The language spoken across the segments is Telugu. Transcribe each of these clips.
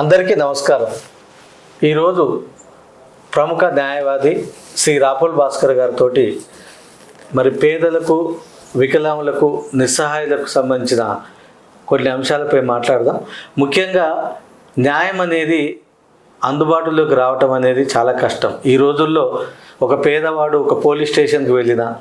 అందరికీ నమస్కారం. ఈరోజు ప్రముఖ న్యాయవాది శ్రీ రాపుల్ భాస్కర్ గారితో మరి పేదలకు వికలాంగులకు నిస్సహాయులకు సంబంధించిన కొన్ని అంశాలపై మాట్లాడదాం. ముఖ్యంగా న్యాయం అనేది అందుబాటులోకి రావటం అనేది చాలా కష్టం. ఈ రోజుల్లో ఒక పేదవాడు ఒక పోలీస్ స్టేషన్కి వెళ్ళినా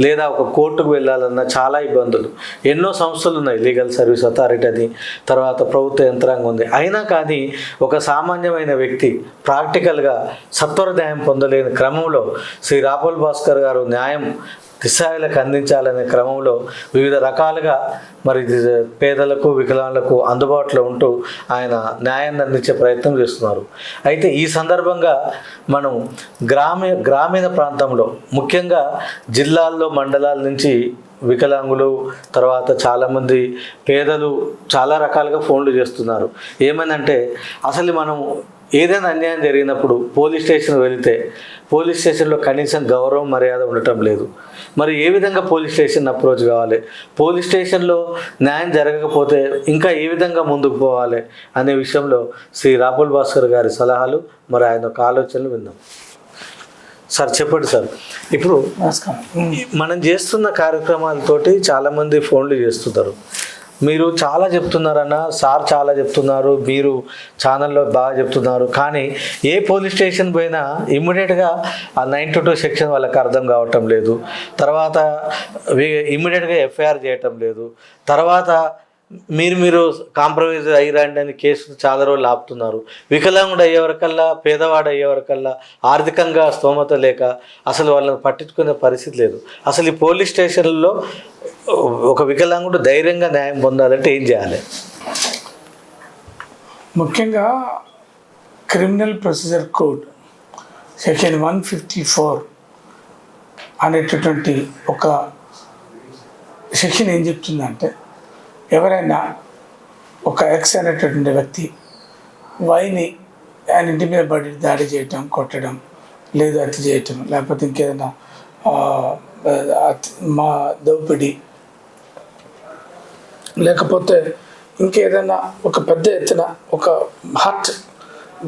లేదా ఒక కోర్టుకు వెళ్ళాలన్నా చాలా ఇబ్బందులు. ఎన్నో సంస్థలు ఉన్నాయి. లీగల్ సర్వీస్ అథారిటీ అని తర్వాత ప్రభుత్వ యంత్రాంగం ఉంది. అయినా కానీ ఒక సామాన్యమైన వ్యక్తి ప్రాక్టికల్గా సత్వర న్యాయం పొందలేని క్రమంలో శ్రీ రాపుల్ భాస్కర్ గారు న్యాయం దిశాయులకు అందించాలనే క్రమంలో వివిధ రకాలుగా మరి పేదలకు వికలాంగులకు అందుబాటులో ఉంటూ ఆయన న్యాయాన్ని అందించే ప్రయత్నం చేస్తున్నారు. అయితే ఈ సందర్భంగా మనం గ్రామీ గ్రామీణ ప్రాంతంలో ముఖ్యంగా జిల్లాల్లో మండలాల నుంచి వికలాంగులు తర్వాత చాలామంది పేదలు చాలా రకాలుగా ఫోన్లు చేస్తున్నారు. ఏమనంటే అసలు మనం ఏదైనా అన్యాయం జరిగినప్పుడు పోలీస్ స్టేషన్ వెళితే పోలీస్ స్టేషన్లో కనీసం గౌరవం మర్యాద ఉండటం లేదు. మరి ఏ విధంగా పోలీస్ స్టేషన్ అప్రోచ్ కావాలి? పోలీస్ స్టేషన్లో న్యాయం జరగకపోతే ఇంకా ఏ విధంగా ముందుకు పోవాలి అనే విషయంలో శ్రీ రాపుల్ భాస్కర్ గారి సలహాలు మరి ఆయన ఒక ఆలోచనలు విందాం. సార్ చెప్పండి సార్. ఇప్పుడు మనం చేస్తున్న కార్యక్రమాలతోటి చాలామంది ఫోన్లు చేస్తున్నారు. మీరు చాలా చెప్తున్నారన్న సార్ చాలా చెప్తున్నారు మీరు ఛానల్లో బాగా చెప్తున్నారు. కానీ ఏ పోలీస్ స్టేషన్ పోయినా ఇమ్మీడియట్గా ఆ నైన్ టు టూ సెక్షన్ వాళ్ళకి అర్థం కావటం లేదు. తర్వాత ఇమ్మీడియట్గా ఎఫ్ఐఆర్ చేయటం లేదు. తర్వాత మీరు మీరు కాంప్రమైజ్ అయ్యిరండి అని కేసు చాలా రోజులు ఆపుతున్నారు. వికలాంగుడు అయ్యేవరకల్లా పేదవాడు అయ్యేవరకల్లా ఆర్థికంగా స్తోమత లేక అసలు వాళ్ళని పట్టించుకునే పరిస్థితి లేదు. అసలు ఈ పోలీస్ స్టేషన్లో ఒక వికలాంగుడు ధైర్యంగా న్యాయం పొందాలంటే ఏం చేయాలి? ముఖ్యంగా criminal procedure code section one fifty four అనేటటువంటి ఒక సెక్షన్ ఏం చెప్తుందంటే ఎవరైనా ఒక ఎక్స్ అనేటటువంటి వ్యక్తి వైని ఆయన ఇంటి మీద పడి దాడి చేయటం కొట్టడం లేదు హత్య చేయటం లేకపోతే ఇంకేదైనా మా దోపిడీ లేకపోతే ఇంకేదైనా ఒక పెద్ద ఎత్తున ఒక హర్ట్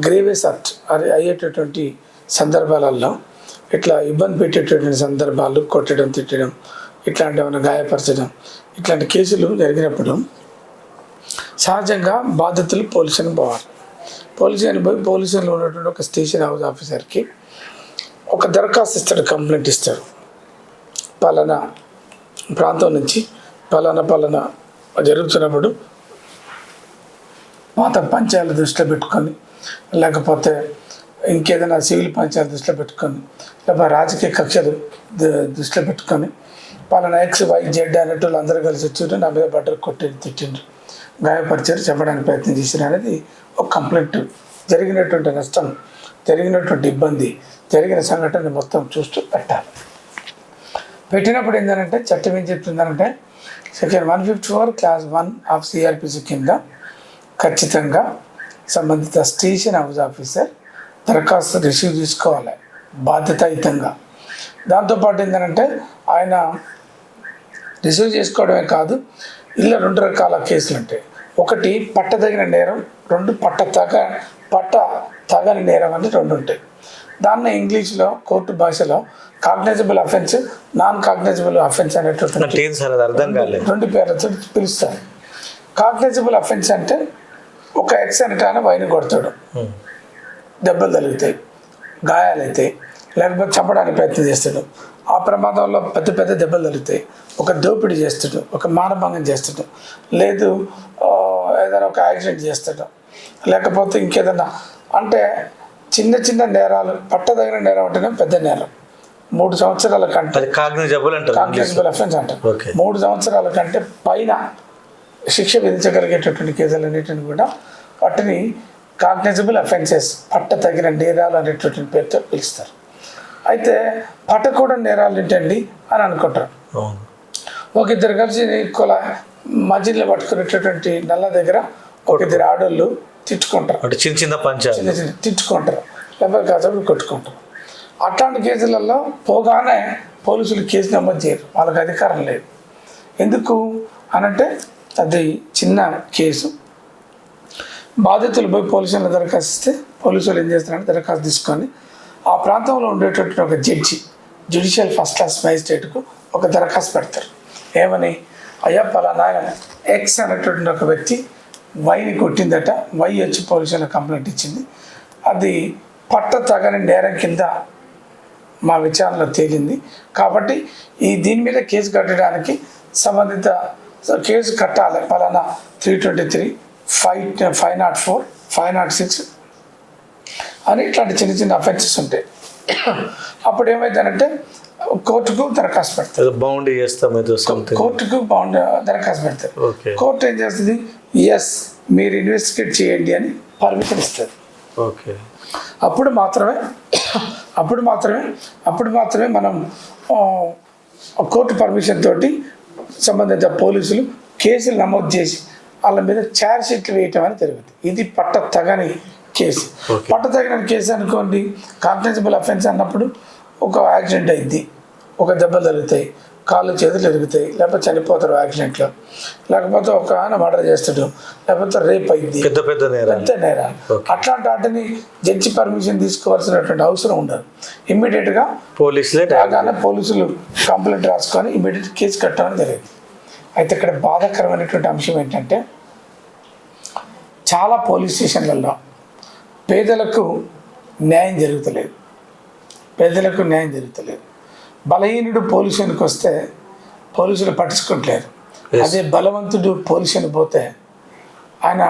గ్రేవియస్ హర్ట్ అది అయ్యేటటువంటి సందర్భాలలో ఇట్లా ఇబ్బంది పెట్టేటటువంటి సందర్భాలు కొట్టడం తిట్టడం ఇట్లాంటి ఏమైనా గాయపరచడం ఇట్లాంటి కేసులు జరిగినప్పుడు సహజంగా బాధితులు పోలీసుని పోవాలి. పోలీసుని పోయి పోలీసులో ఉన్నటువంటి ఒక స్టేషన్ హౌస్ ఆఫీసర్కి ఒక దరఖాస్తు ఇస్తాడు కంప్లైంట్ ఇస్తాడు. పలానా ప్రాంతం నుంచి పలానా పలానా జరుగుతున్నప్పుడు పాత పంచాయతీ దృష్టిలో పెట్టుకొని లేకపోతే ఇంకేదైనా సివిల్ పంచాయతీ దృష్టిలో పెట్టుకొని లేకపోతే రాజకీయ కక్షలు దృష్టిలో పెట్టుకొని పలానా ఎక్స్ వై జెడ్ అనేటి అందరూ కలిసి వచ్చి నా మీద బట్టలు కొట్టి తిట్టిండ్రు. గాయపరిచారు చెప్పడానికి ప్రయత్నం చేసిన అనేది ఒక కంప్లైంట్ జరిగినటువంటి నష్టం జరిగినటువంటి ఇబ్బంది జరిగిన సంఘటన మొత్తం చూస్తూ పెట్టాలి. పెట్టినప్పుడు ఏంటంటే చట్టం ఏం చెప్తుందంటే section one fifty four clause one of CrPC కింద ఖచ్చితంగా సంబంధిత స్టేషన్ హౌస్ ఆఫీసర్ దరఖాస్తు రిసీవ్ చేసుకోవాలి బాధ్యతాయుతంగా. దాంతోపాటు ఏంటంటే ఆయన రిసీవ్ చేసుకోవడమే కాదు ఇలా రెండు రకాల కేసులు ఉంటాయి ఒకటి పట్టదగిన నేరం రెండు పట్ట తగ పట్ట తగని నేరం అని రెండు ఉంటాయి. దాన్ని ఇంగ్లీష్లో కోర్టు భాషలో cognizable offence non cognizable offence కాలేదు. రెండు పేర్లతో పిలుస్తారు. కాగ్నైజబుల్ అఫెన్స్ అంటే ఒక ఎక్స్ అనేటానే వైన్ కొడతాడు. దెబ్బలు తగులుతాయి గాయాలవుతాయి లేకపోతే చంపడానికి ప్రయత్నం చేస్తాడు. ఆ ప్రమాదంలో పెద్ద పెద్ద దెబ్బలు తగులుతాయి ఒక దోపిడీ చేస్తాడు ఒక మానభంగం చేస్తాడు. లేదు ఏదైనా ఒక యాక్సిడెంట్ చేస్తాడు. లేకపోతే ఇంకేదైనా అంటే చిన్న చిన్న నేరాలు పట్టదగిన నేరం అంటేనే పెద్ద నేరం. మూడు సంవత్సరాల కంటే కాగ్నిజబుల్ కాంగ్రెసిబుల్ అఫెన్స్ అంటారు. మూడు సంవత్సరాల కంటే పైన శిక్ష విధించగలిగేటటువంటి కేసులన్నిటిని కూడా వాటిని కాగ్నైజబుల్ అఫెన్సెస్ పట్ట తగిన నేరాలు అనేటటువంటి పేరుతో పిలుస్తారు. అయితే పట్టకూడని నేరాలు ఏంటండి అని అనుకుంటారు. ఒక ఇద్దరు కలిసి కొల మధ్యలో పట్టుకునేటటువంటి నల్ల దగ్గర ఒక ఇద్దరు ఆడోళ్ళు తిట్టుకుంటారు. అంటే చిన్న చిన్న పంచాలు. చిన్న చిన్న తిట్టుకుంటారు. లేకపోతే కాసేపు కొట్టుకుంటారు. అట్లాంటి కేసులలో పోగానే పోలీసులు కేసు నమోదు చేయరు. వాళ్ళకి అధికారం లేదు. ఎందుకు అనంటే అది చిన్న కేసు. బాధితులు పోయి పోలీసులను దరఖాస్తు ఇస్తే పోలీసులు ఏం చేస్తారంటే దరఖాస్తు తీసుకొని ఆ ప్రాంతంలో ఉండేటటువంటి ఒక జడ్జి జ్యుడిషియల్ ఫస్ట్ క్లాస్ మ్యాజిస్ట్రేట్కు ఒక దరఖాస్తు పెడతారు. ఏమని? అయ్యా పలానా ఎక్స్ అనేటటువంటి ఒక వ్యక్తి వైని కొట్టిందట. వై వచ్చి పోలీసులకు కంప్లైంట్ ఇచ్చింది. అది పట్ట తగని నేరం కింద మా విచారణలో తేలింది. కాబట్టి ఈ దీని మీద కేసు కట్టడానికి సంబంధిత కేసు కట్టాలి. పలానా three twenty three five five nought four five nought six అని ఇట్లాంటి చిన్న చిన్న అఫెన్సెస్ ఉంటాయి. అప్పుడు ఏమైందనంటే కోర్టుకు దరఖాస్తు పెడతారు. బౌండ్ చేస్తాం కోర్టుకు బాగుండే దరఖాస్తు పెడతారు. ఓకే. కోర్టు ఏం చేస్తుంది? ఎస్ మీరు ఇన్వెస్టిగేట్ చేయండి అని పర్మిషన్ ఇస్తుంది ఓకే. అప్పుడు మాత్రమే అప్పుడు మాత్రమే అప్పుడు మాత్రమే మనం కోర్టు పర్మిషన్ తోటి సంబంధిత పోలీసులు కేసులు నమోదు చేసి వాళ్ళ మీద ఛార్జ్ షీట్లు వేయటం అని జరుగుతుంది. ఇది పట్ట తగని కేసు. Okay. పట్ట తగని కేసు అనుకోండి కాగ్నైజబుల్ అఫెన్స్ అన్నప్పుడు ఒక యాక్సిడెంట్ అయింది ఒక దెబ్బలు తగులుతాయి కాళ్ళు చేతులు ఎరుగుతాయి లేకపోతే చనిపోతారు యాక్సిడెంట్లో. లేకపోతే ఒక ఆయన మర్డర్ చేస్తాడు లేకపోతే రేప్ అయింది. పెద్ద పెద్ద నేరాలు. Okay. అట్లాంటి వాటిని జడ్జి పర్మిషన్ తీసుకోవాల్సినటువంటి అవసరం ఉండదు. ఇమ్మీడియట్గా పోలీసులే రాగానే పోలీసులు కంప్లైంట్ రాసుకొని ఇమ్మీడియట్ కేసు కట్టడం జరిగింది. అయితే ఇక్కడ బాధాకరమైనటువంటి అంశం ఏంటంటే చాలా పోలీస్ స్టేషన్లలో పేదలకు న్యాయం జరుగుతలేదు. పేదలకు న్యాయం జరుగుతలేదు. బలహీనుడు పోలీసునికి వస్తే పోలీసులు పట్టించుకోవట్లేదు Yes. అదే బలవంతుడు పోలీసుని పోతే ఆయన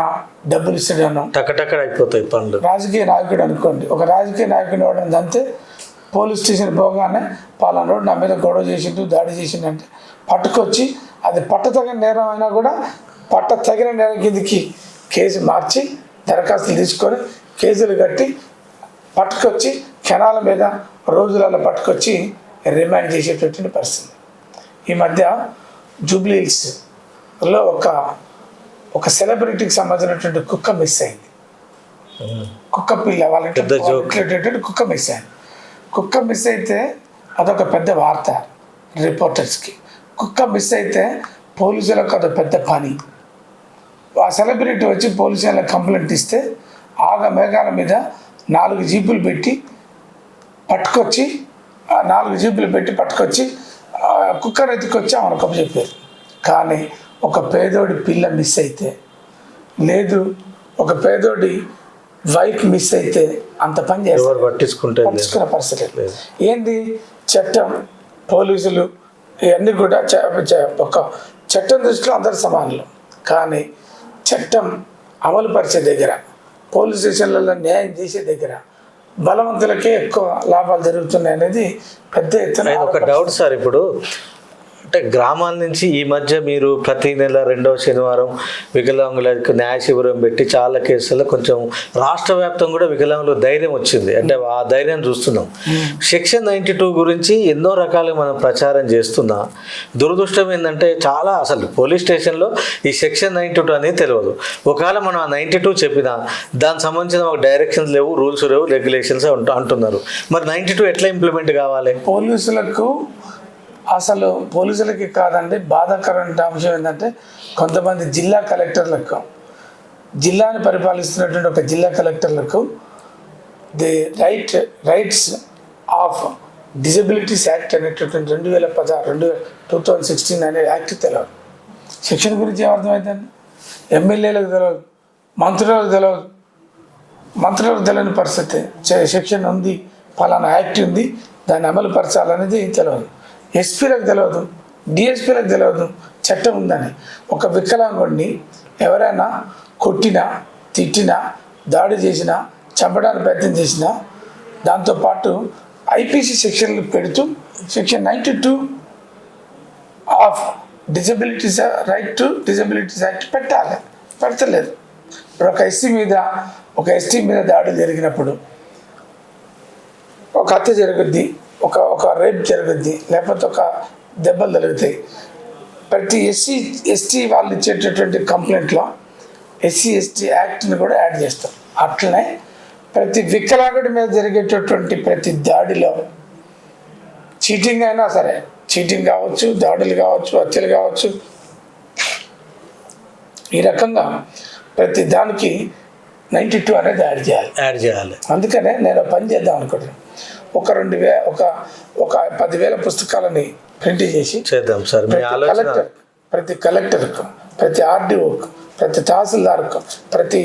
డబ్బులు ఇస్తాడనో. టక్కటక్కడ అయిపోతాయి పనులు. రాజకీయ నాయకుడు అనుకోండి. ఒక రాజకీయ నాయకుడు ఎవడని అంతే పోలీస్ స్టేషన్ పోగానే పలానా రోడ్డు నా మీద గొడవ చేసిండు దాడి చేసిండు అంటే పట్టుకొచ్చి అది పట్టతగిన నేరం అయినా కూడా పట్ట తగిన నేరం కిందికి కేసు మార్చి దరఖాస్తులు తీసుకొని కేసులు కట్టి పట్టుకొచ్చి క్షణాల మీద రోజులలో పట్టుకొచ్చి రిమాండ్ చేసేటటువంటి పరిస్థితి. ఈ మధ్య జూబ్లీ హిల్స్లో ఒక ఒక సెలబ్రిటీకి సంబంధించినటువంటి కుక్క మిస్ అయింది. కుక్క పిల్ల వాళ్ళ ఇంట్లో పెద్ద వాళ్ళ joke. ఇంట్లో ఉండేటువంటి కుక్క మిస్ అయింది. కుక్క మిస్ అయితే అదొక పెద్ద వార్త రిపోర్టర్స్కి. కుక్క మిస్ అయితే పోలీసులకు అదొక పెద్ద పని. ఆ సెలబ్రిటీ వచ్చి పోలీసులకు కంప్లైంట్ ఇస్తే ఆగ మేఘాల మీద నాలుగు జీపులు పెట్టి పట్టుకొచ్చి ఆ నాలుగు జీపులు పెట్టి పట్టుకొచ్చి కుక్కర్ ఎత్తుకొచ్చి ఆమెను కప్పు చెప్పారు. కానీ ఒక పేదోడి పిల్ల మిస్ అయితే లేదు ఒక పేదోడి వైఫ్ మిస్ అయితే అంత పని చేస్తారు. ఎవరు పట్టించుకుంటే. పట్టించుకునే పరిస్థితి లేదు. ఏంది? చట్టం పోలీసులు ఇవన్నీ కూడా ఒక చట్టం దృష్టిలో అందరు సమానులు. కానీ చట్టం అమలు పరిచే దగ్గర పోలీస్ స్టేషన్లలో న్యాయం చేసే దగ్గర బలవంతులకే ఎక్కువ లాభాలు జరుగుతున్నాయి అనేది పెద్ద ఎత్తున ఒక డౌట్ సార్ ఇప్పుడు. అంటే గ్రామాల నుంచి ఈ మధ్య మీరు ప్రతి నెల రెండవ శనివారం వికలాంగులకు న్యాయ శిబిరం పెట్టి చాలా కేసుల్లో కొంచెం రాష్ట్ర వ్యాప్తంగా కూడా వికలాంగులకు ధైర్యం వచ్చింది. అంటే ఆ ధైర్యం చూస్తున్నాం. సెక్షన్ నైంటీ టూ గురించి ఎన్నో రకాలుగా మనం ప్రచారం చేస్తున్నా దురదృష్టం ఏంటంటే చాలా అసలు పోలీస్ స్టేషన్లో ఈ సెక్షన్ నైంటీ టూ అనేది తెలియదు. ఒకవేళ మనం ఆ నైంటీ టూ చెప్పినా దానికి సంబంధించిన ఒక డైరెక్షన్స్ లేవు రూల్స్ లేవు రెగ్యులేషన్స్ అంటున్నారు. మరి నైంటీ టూ ఎట్లా ఇంప్లిమెంట్ కావాలి? పోలీసులకు అసలు పోలీసులకి కాదండి బాధాకరమైన అంశం ఏంటంటే కొంతమంది జిల్లా కలెక్టర్లకు జిల్లాను పరిపాలిస్తున్నటువంటి ఒక జిల్లా కలెక్టర్లకు the right rights of disabilities act అనేటటువంటి రెండు వేల పదహారు రెండు టూ థౌజండ్ సిక్స్టీన్ అనే యాక్ట్ తెలియదు శిక్షణ గురించి ఏమర్థమవుతుంది ఎమ్మెల్యేలకు తెలియదు మంత్రులకు తెలియదు మంత్రులకు తెలియని పరిస్థితి శిక్షణ ఉంది పలానా యాక్ట్ ఉంది దాన్ని అమలు పరచాలనేది తెలియదు ఎస్పీలకు తెలియదు డిఎస్పీలకు తెలియదు చట్టం ఉందని. ఒక వికలాంగుడిని ఎవరైనా కొట్టినా తిట్టినా దాడి చేసినా చంపడానికి ప్రయత్నం చేసినా దాంతోపాటు ఐపీసీ సెక్షన్లు పెడుతూ section ninety two of disabilities right to disabilities act పెట్టాలి. పెడతలేదు. ఇప్పుడు ఒక ఎస్సీ మీద ఒక ఎస్టీ మీద దాడి జరిగినప్పుడు ఒక హత్య జరుగుద్ది. ఒక ఒక రేప్ జరుగుద్ది లేకపోతే ఒక దెబ్బలు జరుగుతాయి ప్రతి ఎస్సీ ఎస్టీ వాళ్ళు ఇచ్చేటటువంటి కంప్లైంట్లో ఎస్సీ ఎస్టీ యాక్ట్ని కూడా యాడ్ చేస్తాం అట్లనే ప్రతి వికలాంగుడి మీద జరిగేటటువంటి ప్రతి దాడిలో చీటింగ్ అయినా సరే చీటింగ్ కావచ్చు దాడులు కావచ్చు హత్యలు కావచ్చు ఈ రకంగా ప్రతి దానికి నైంటీ టూ అనేది యాడ్ చేయాలి. యాడ్ చేయాలి. అందుకనే నేను పని చేద్దాం అనుకుంటున్నాను. ఒక రెండు వే ఒక ఒక పదివేల పుస్తకాలని ప్రింట్ చేసి చేద్దాం సార్. కలెక్టర్ ప్రతి కలెక్టర్కు ప్రతి ఆర్డీఓకు ప్రతి తహసీల్దార్కు ప్రతి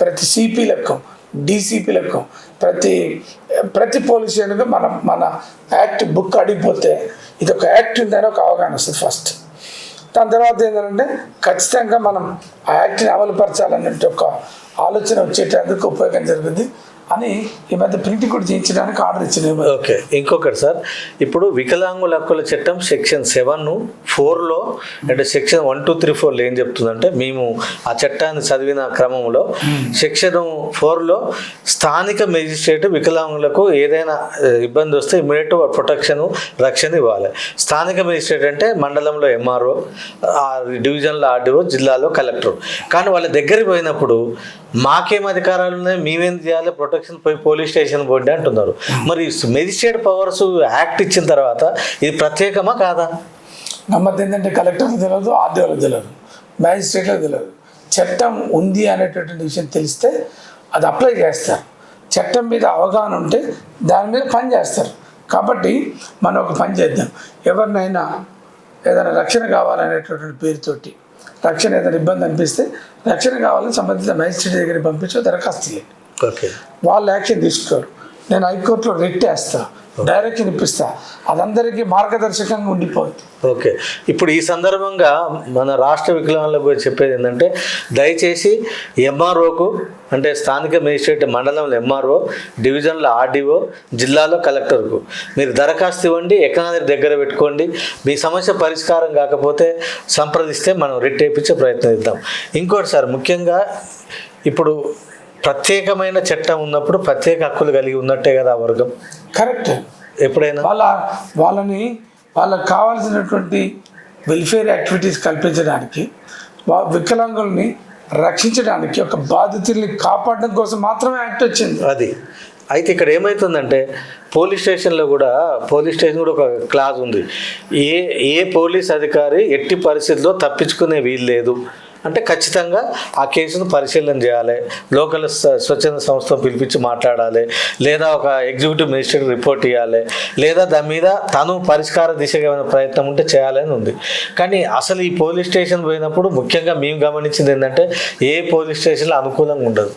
ప్రతి సిపిలకు డీసీపీలకు ప్రతి ప్రతి పోలీస్ స్టేషన్కు మన మన యాక్ట్ బుక్ అడిగిపోతే ఇది ఒక యాక్ట్ ఉందని ఒక అవగాహన వస్తుంది ఫస్ట్. దాని తర్వాత ఏంటంటే ఖచ్చితంగా మనం ఆ యాక్ట్ని అమలుపరచాలన్నట్టు ఒక ఆలోచన వచ్చేటందుకు ఉపయోగం జరుగుతుంది. అని ఈ మధ్య ప్రింటింగ్ కూడా చేయించడానికి ఆర్డర్ ఇచ్చిన. ఓకే ఇంకొకటి సార్. ఇప్పుడు వికలాంగుల హక్కుల చట్టం సెక్షన్ సెవెన్ ఫోర్లో అంటే సెక్షన్ వన్ టూ త్రీ ఫోర్లో ఏం చెప్తుందంటే మేము ఆ చట్టాన్ని చదివిన క్రమంలో సెక్షన్ ఫోర్లో స్థానిక మెజిస్ట్రేట్ వికలాంగులకు ఏదైనా ఇబ్బంది వస్తే ఇమీడియట్ ప్రొటెక్షన్ రక్షణ ఇవ్వాలి. స్థానిక మెజిస్ట్రేట్ అంటే మండలంలో ఎంఆర్ఓ డివిజన్లో ఆర్డీఓ జిల్లాలో కలెక్టర్. కానీ వాళ్ళ దగ్గరికి పోయినప్పుడు మాకేం అధికారాలు ఉన్నాయి మేమేం చేయాలి ప్రొటెక్షన్ పోయి పోలీస్ స్టేషన్ పోండి అంటున్నారు. మరి మెజిస్ట్రేట్ పవర్స్ యాక్ట్ ఇచ్చిన తర్వాత ఇది ప్రత్యేకమా కాదా? గమ్మత్ ఏంటంటే కలెక్టర్లు తెలియదు ఆర్డీఓలకు తెలియదు మ్యాజిస్ట్రేట్లకు తెలియదు చట్టం ఉంది అనేటటువంటి విషయం తెలిస్తే అది అప్లై చేస్తారు. చట్టం మీద అవగాహన ఉంటే దాని మీద పని చేస్తారు. కాబట్టి మనం ఒక పని చేద్దాం. ఎవరినైనా ఏదైనా రక్షణ కావాలనేటటువంటి పేరుతోటి రక్షణ ఏదైనా ఇబ్బంది అనిపిస్తే రక్షణ కావాలని సంబంధిత మ్యాజిస్ట్రేట్ దగ్గర పంపించి దరఖాస్తు చేయండి. వాళ్ళు యాక్షన్ తీసుకోరు. నేను హైకోర్టులో రిట్ వేస్తా. డైరెక్షన్ ఇప్పిస్తా అదందరికీ మార్గదర్శకంగా ఉండిపోద్ది. ఓకే ఇప్పుడు ఈ సందర్భంగా మన రాష్ట్ర వికలాంగులకు చెప్పేది ఏంటంటే దయచేసి ఎంఆర్ఓకు అంటే స్థానిక మేజిస్ట్రేట్ మండలంలో ఎంఆర్ఓ డివిజన్లో ఆర్డీఓ జిల్లాలో కలెక్టర్కు మీరు దరఖాస్తు ఇవ్వండి ఎకనామిక్ దగ్గర పెట్టుకోండి. మీ సమస్య పరిష్కారం కాకపోతే సంప్రదిస్తే మనం రిట్ వేయించే ప్రయత్నం చేద్దాం. ఇంకోటి సార్ ముఖ్యంగా ఇప్పుడు ప్రత్యేకమైన చట్టం ఉన్నప్పుడు ప్రత్యేక హక్కులు కలిగి ఉన్నట్టే కదా ఆ వర్గం. కరెక్ట్. ఎప్పుడైనా? వాళ్ళ వాళ్ళని వాళ్ళకి కావాల్సినటువంటి వెల్ఫేర్ యాక్టివిటీస్ కల్పించడానికి వా వికలాంగుల్ని రక్షించడానికి ఒక బాధితుల్ని కాపాడడం కోసం మాత్రమే యాక్ట్ వచ్చింది. అది. అయితే ఇక్కడ ఏమవుతుందంటే పోలీస్ స్టేషన్లో కూడా పోలీస్ స్టేషన్ కూడా ఒక క్లాజ్ ఉంది. ఏ ఏ పోలీస్ అధికారి ఎట్టి పరిస్థితుల్లో తప్పించుకునే వీలు లేదు. అంటే ఖచ్చితంగా ఆ కేసును పరిశీలన చేయాలి. లోకల్ స్వచ్ఛంద సంస్థను పిలిపించి మాట్లాడాలి. లేదా ఒక ఎగ్జిక్యూటివ్ మినిస్టర్ రిపోర్ట్ ఇవ్వాలి లేదా దాని మీద తను పరిష్కార దిశగా ఏమైనా ప్రయత్నం ఉంటే చేయాలని ఉంది. కానీ అసలు ఈ పోలీస్ స్టేషన్ పోయినప్పుడు ముఖ్యంగా మేము గమనించింది ఏంటంటే ఏ పోలీస్ స్టేషన్లో అనుకూలంగా ఉండదు.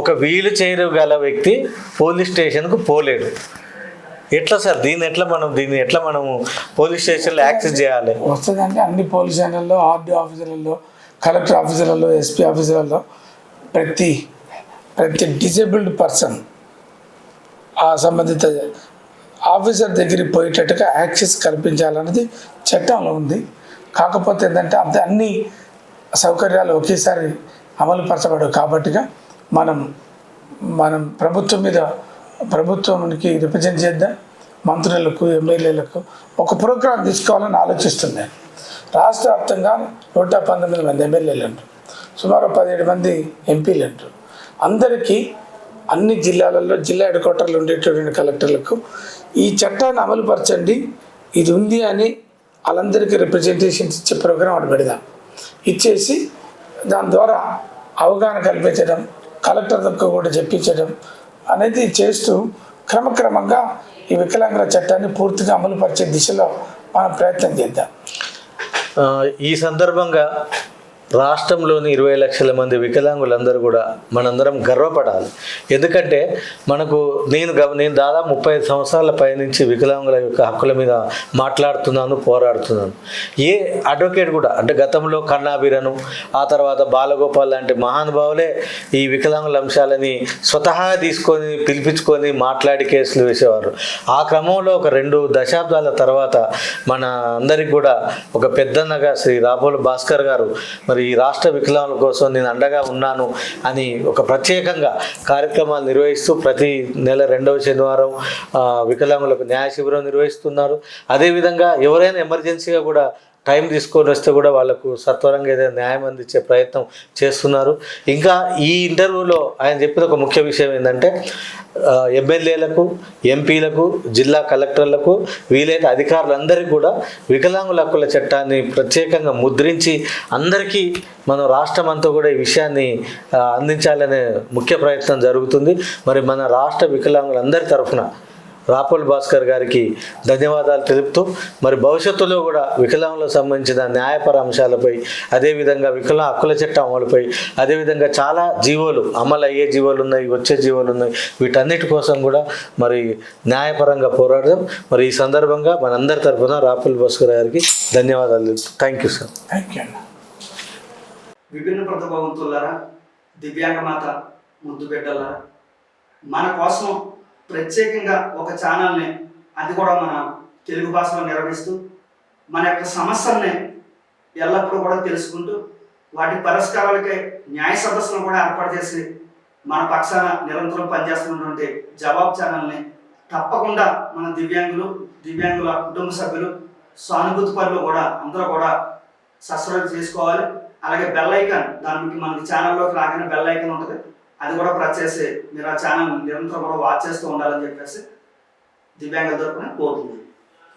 ఒక వీలు చేయగల వ్యక్తి పోలీస్ స్టేషన్కు పోలేడు. ఎట్లా సార్? దీన్ని ఎట్లా మనం దీన్ని ఎట్లా మనము పోలీస్ స్టేషన్లో యాక్సెస్ చేయాలి? వస్తుందంటే అన్ని పోలీస్ స్టేషన్లలో ఆర్డీ ఆఫీసులలో కలెక్టర్ ఆఫీసులలో ఎస్పీ ఆఫీసులలో ప్రతి ప్రతి డిజేబుల్డ్ పర్సన్ ఆ సంబంధిత ఆఫీసర్ దగ్గరికి పోయేటట్టుగా యాక్సెస్ కల్పించాలన్నది చట్టంలో ఉంది. కాకపోతే ఏంటంటే అంత అన్ని సౌకర్యాలు ఒకేసారి అమలు పరచబడవు కాబట్టిగా మనం మనం ప్రభుత్వం మీద ప్రభుత్వానికి రిప్రజెంట్ చేద్దాం. మంత్రులకు ఎమ్మెల్యేలకు ఒక ప్రోగ్రాం తీసుకోవాలని ఆలోచిస్తున్నాను రాష్ట్ర వ్యాప్తంగా నూట పంతొమ్మిది మంది ఎమ్మెల్యేలు అంటారు. సుమారు పదిహేడు మంది ఎంపీలు అంటారు. అందరికీ అన్ని జిల్లాలలో జిల్లా హెడ్ క్వార్టర్లు ఉండేటటువంటి కలెక్టర్లకు ఈ చట్టాన్ని అమలుపరచండి ఇది ఉంది అని వాళ్ళందరికీ రిప్రజెంటేషన్స్ ఇచ్చే ప్రోగ్రాం అటు పెడదాం. ఇచ్చేసి దాని ద్వారా అవగాహన కల్పించడం కలెక్టర్లకు కూడా చెప్పించడం అనేది చేస్తూ క్రమక్రమంగా ఈ వికలాంగుల చట్టాన్ని పూర్తిగా అమలుపరిచే దిశలో మనం ప్రయత్నం చేద్దాం. ఈ సందర్భంగా రాష్ట్రంలోని ఇరవై లక్షల మంది వికలాంగులందరూ కూడా మనందరం గర్వపడాలి. ఎందుకంటే మనకు నేను గమ నేను దాదాపు ముప్పై ఐదు సంవత్సరాల పైనుంచి వికలాంగుల యొక్క హక్కుల మీద మాట్లాడుతున్నాను పోరాడుతున్నాను. ఏ అడ్వకేట్ కూడా అంటే గతంలో కన్నాబీరను ఆ తర్వాత బాలగోపాల్ లాంటి మహానుభావులే ఈ వికలాంగుల అంశాలని స్వతహా తీసుకొని పిలిపించుకొని మాట్లాడి కేసులు వేసేవారు. ఆ క్రమంలో ఒక రెండు దశాబ్దాల తర్వాత మన అందరికి కూడా ఒక పెద్దన్నగా శ్రీ రాబోలు భాస్కర్ గారు మరి ఈ రాష్ట్ర వికలాంగుల కోసం నేను అండగా ఉన్నాను అని ఒక ప్రత్యేకంగా కార్యక్రమాలు నిర్వహిస్తూ ప్రతి నెల రెండవ శనివారం వికలాంగులకు న్యాయ శిబిరం నిర్వహిస్తున్నారు. అదేవిధంగా ఎవరైనా ఎమర్జెన్సీగా కూడా టైం తీసుకొని వస్తే కూడా వాళ్ళకు సత్వరంగా ఏదైనా న్యాయం అందించే ప్రయత్నం చేస్తున్నారు. ఇంకా ఈ ఇంటర్వ్యూలో ఆయన చెప్పిన ఒక ముఖ్య విషయం ఏంటంటే ఎమ్మెల్యేలకు ఎంపీలకు జిల్లా కలెక్టర్లకు వీలైతే అధికారులందరికీ కూడా వికలాంగుల హక్కుల చట్టాన్ని ప్రత్యేకంగా ముద్రించి అందరికీ మన రాష్ట్రం అంతా కూడా ఈ విషయాన్ని అందించాలనే ముఖ్య ప్రయత్నం జరుగుతుంది. మరి మన రాష్ట్ర వికలాంగులందరి తరఫున రాపుల్ భాస్కర్ గారికి ధన్యవాదాలు తెలుపుతూ మరి భవిష్యత్తులో కూడా వికలాంగులకు సంబంధించిన న్యాయపర అంశాలపై అదేవిధంగా వికలాంగ హక్కుల చట్టం అమలుపై అదేవిధంగా చాలా జీవోలు అమలు అయ్యే జీవోలు ఉన్నాయి వచ్చే జీవోలు ఉన్నాయి వీటన్నిటి కోసం కూడా మరి న్యాయపరంగా పోరాడదాం. మరి ఈ సందర్భంగా మనందరి తరఫున రాపుల్ భాస్కర్ గారికి ధన్యవాదాలు thank you sir. Thank you విభిన్న ప్రతిభావంతులారా దివ్యాంగ మాత ముద్దు బిడ్డలారా మన కోసం ప్రత్యేకంగా ఒక ఛానల్ని అది కూడా మన తెలుగు భాషలో నిర్వహిస్తూ మన యొక్క సమస్యల్ని ఎల్లప్పుడూ కూడా తెలుసుకుంటూ వాటి పరిష్కారాలకే న్యాయ సదస్సును కూడా ఏర్పాటు చేసి మన పక్షాన నిరంతరం పనిచేస్తున్నటువంటి జవాబు ఛానల్ని తప్పకుండా మన దివ్యాంగులు దివ్యాంగుల కుటుంబ సభ్యులు సానుభూతి పనులు కూడా అందరూ కూడా సబ్స్క్రైబ్ చేసుకోవాలి. అలాగే బెల్ ఐకాన్ దానికి మనకి ఛానల్లోకి రాగానే బెల్ ఐకాన్ ఉంటుంది. అది కూడా ప్రెస్ చేసి మీరు ఆ ఛానల్ నిరంతరం కూడా వాచ్ చేస్తూ ఉండాలని చెప్పేసి దివ్యాంగుల తరపున కోరుతుంది